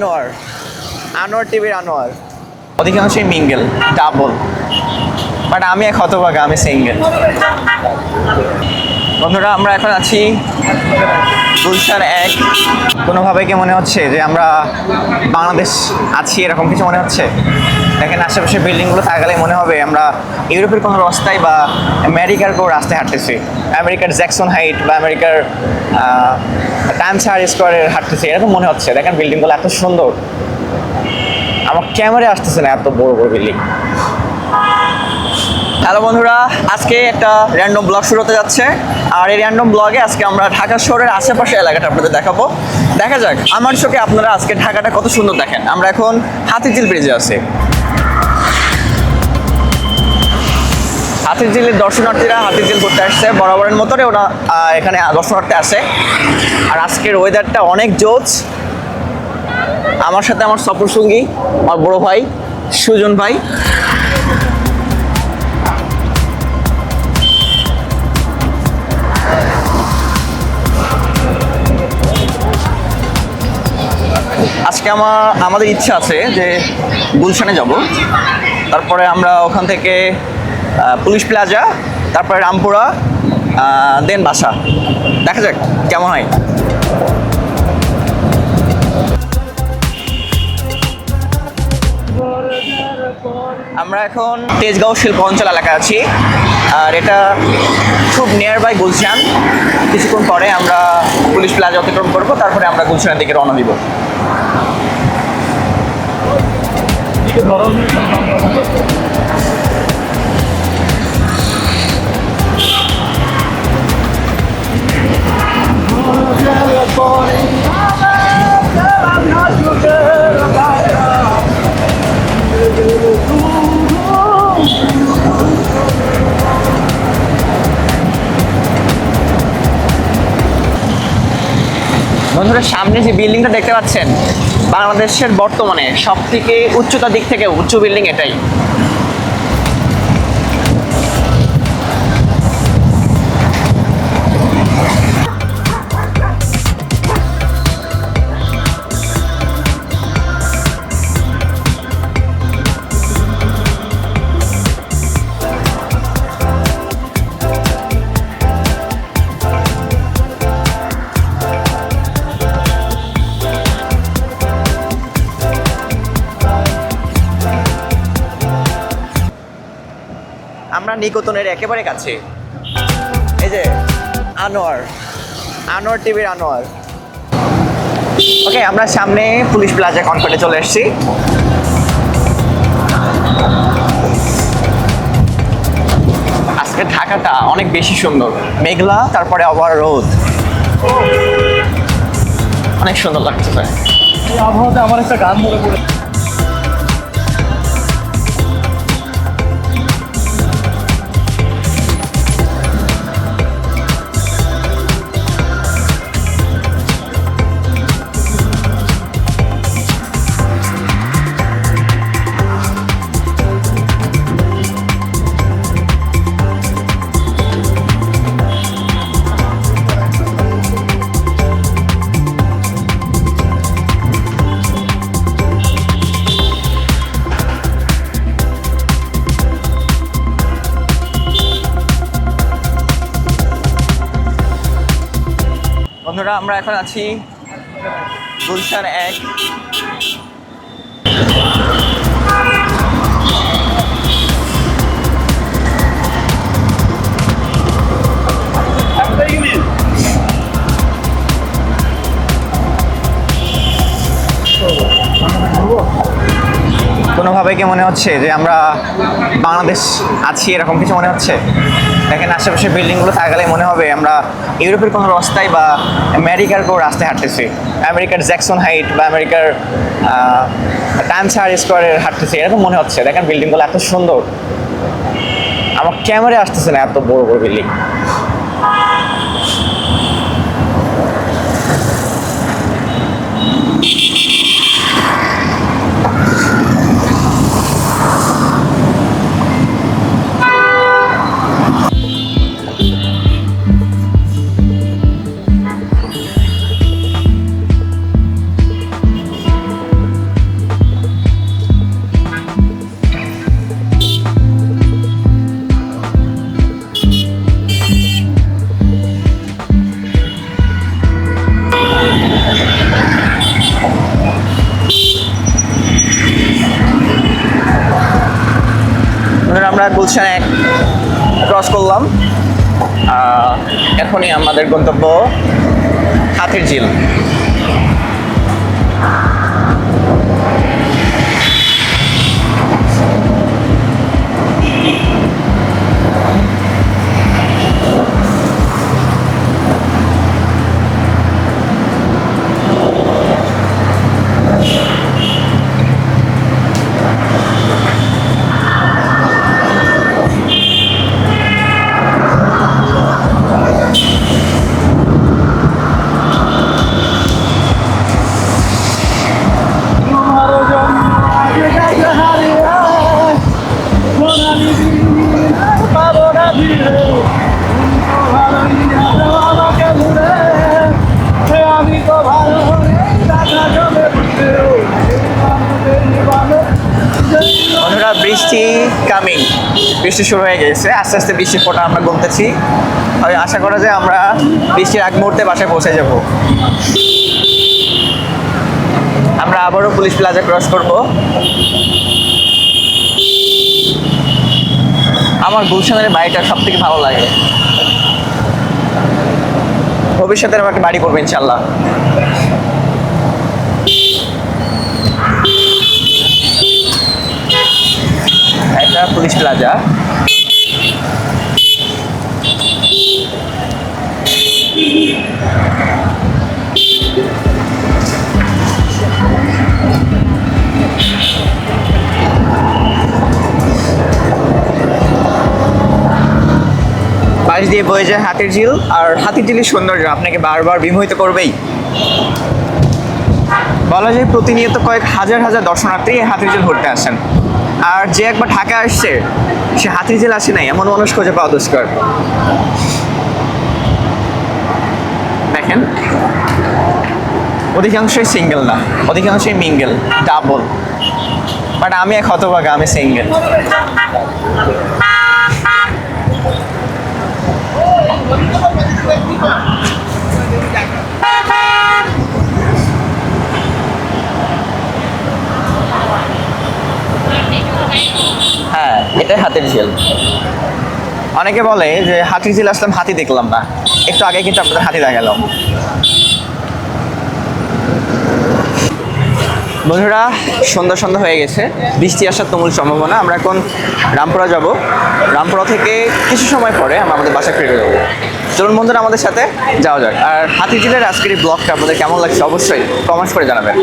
আনোয়ার। আনোয়ার টিভির আনোয়ার। অধিকাংশই mingle double. But আমি এক হতভাগা আমি সিঙ্গেল। বন্ধুরা, আমরা এখন আছি গুলশান এক। কোনোভাবে কি মনে হচ্ছে যে আমরা বাংলাদেশ আছি, এরকম কিছু মনে হচ্ছে? দেখেন, আশেপাশে বিল্ডিংগুলো তাকালে মনে হবে আমরা ইউরোপের কোনো রাস্তায় বা আমেরিকার কোনো রাস্তায় হাঁটতেছি। আমেরিকার জ্যাকসন হাইট বা আমেরিকার টাইম সার স্কোয়ারের হাঁটতেছি, এরকম মনে হচ্ছে। দেখেন, বিল্ডিংগুলো এত সুন্দর। আমার ক্যামেরায় আসতেছে না এত বড় বড় বিল্ডিং। হ্যালো বন্ধুরা, আজকে একটা র্যান্ডম ব্লগ শুরু হতে যাচ্ছে। আর এই র্যান্ডম ব্লগে আজকে আমরা ঢাকা শহরের আশেপাশে এলাকাটা আপনাদের দেখাবো। দেখা যাক, আমার চোখে আপনারা আজকে ঢাকাটা কত সুন্দর দেখেন। আমরা এখন হাতিঝিল ব্রিজে আছি। হাতিঝিলের দর্শনার্থীরা হাতিঝিল ঘুরতে আসছে। বরাবরের মতনই ওরা এখানে দর্শনার্থী আসে আর আজকের ওয়েদারটা অনেক জোজ আমার সাথে আমার সফর সঙ্গী আমার বড় ভাই, সুজন ভাই। আজকে আমার, আমাদের ইচ্ছা আছে যে গুলশানে যাব। তারপরে আমরা ওখান থেকে পুলিশ প্লাজা, তারপরে রামপুরা দেন বাসা। দেখা যাক, কেমন হয়। আমরা এখন তেজগাঁও শিল্প অঞ্চল এলাকায় আছি। আর এটা খুব নিয়ার বাই গুলশান। কিছুক্ষণ পরে আমরা পুলিশ প্লাজা অতিক্রম করব, তারপরে আমরা গুলশানের দিকে রওনা দিব। Morning. বন্ধুরা সামনে যে বিল্ডিংটা দেখতে পাচ্ছেন, বাংলাদেশের বর্তমানে সব থেকে উচ্চতার দিক থেকে উচ্চ বিল্ডিং এটাই। আমরা নিকতনের একেবারে কাছে। এই যে, আনোয়ার। আনোয়ার টিভির আনোয়ার। ওকে, আমরা সামনে পুলিশ প্লাজা কনকর্টে চলে এসেছি। আজকে ঢাকাটা অনেক বেশি সুন্দর। মেঘলা, তারপরে আবার রোদ। অনেক সুন্দর লাগছে। আবহাওয়াতে আমার একটা গান মনে পড়ে। বন্ধুরা, আমরা এখন আছি গুলশান এক। কোনোভাবে কি মনে হচ্ছে যে আমরা বাংলাদেশ আছি, এরকম কিছু মনে হচ্ছে? দেখেন আশেপাশে বিল্ডিংগুলো থাকলে মনে হবে আমরা ইউরোপের কোনো রাস্তায় বা আমেরিকার কোনো রাস্তায় হাঁটতেছি। আমেরিকার জ্যাকসন হাইট বা আমেরিকার টাইম সার স্কোয়ারের হাঁটতেছি, এরকম মনে হচ্ছে। দেখেন বিল্ডিংগুলো এত সুন্দর। আমার ক্যামেরায় আসতেছে না এত বড় বড় বিল্ডিং। গুলশান এক ক্রস করলাম এখনই আমাদের গন্তব্য হাতির ঝিল কামিং বৃষ্টি শুরু হয়ে গেছে। আস্তে আস্তে বৃষ্টির ফোঁটা আমরা গুনতেছি। আশা করা যায় আমরা বৃষ্টির আগ মুহূর্তে বাসায় পৌঁছে যাব। আমরা আবারও পুলিশ প্লাজা ক্রস করব। আমার গুলশানের বাড়িটা সব থেকে ভালো লাগে। ভবিষ্যতে আমার একটা বাড়ি করব ইনশাল্লাহ এটা প্লাজা পাশ দিয়ে বয়ে যায় হাতির ঝিল, আর হাতির ঝিলের সৌন্দর্য আপনাকে বারবার বিমোহিত করবেই। বলা যায় প্রতিনিয়ত কয়েক হাজার হাজার দর্শনার্থী এই হাতির ঝিল ঘুরতে আসেন আর যে একবার ঢাকা আসছে, সে হাতির ঝিল আসে নাই, এমন মানুষ খুঁজে পাওয়া দুষ্কর। দেখেন, অধিকাংশই সিঙ্গেল না, অধিকাংশই মিঙ্গেল ডাবল বাট আমি এক হতভাগা, আমি সিঙ্গেল হ্যাঁ এটাই হাতির ঝিল। অনেকে বলে যে হাতির ঝিল আসলাম, হাতি দেখলাম না। একটু আগে কিন্তু আপনাদের হাতি দেখালাম। বন্ধুরা, সন্ধ্যা সন্ধ্যা হয়ে গেছে। বৃষ্টি আসার তুমুল সম্ভাবনা। আমরা এখন রামপুরা যাব। রামপুরা থেকে কিছু সময় পরে আমরা আমাদের বাসায় ফিরে যাব। চলুন বন্ধুরা, আমাদের সাথে যাওয়া যাক। আর হাতিঝিলের আজকের এই ব্লগটা আপনাদের কেমন লাগছে অবশ্যই কমেন্টস করে জানাবেন।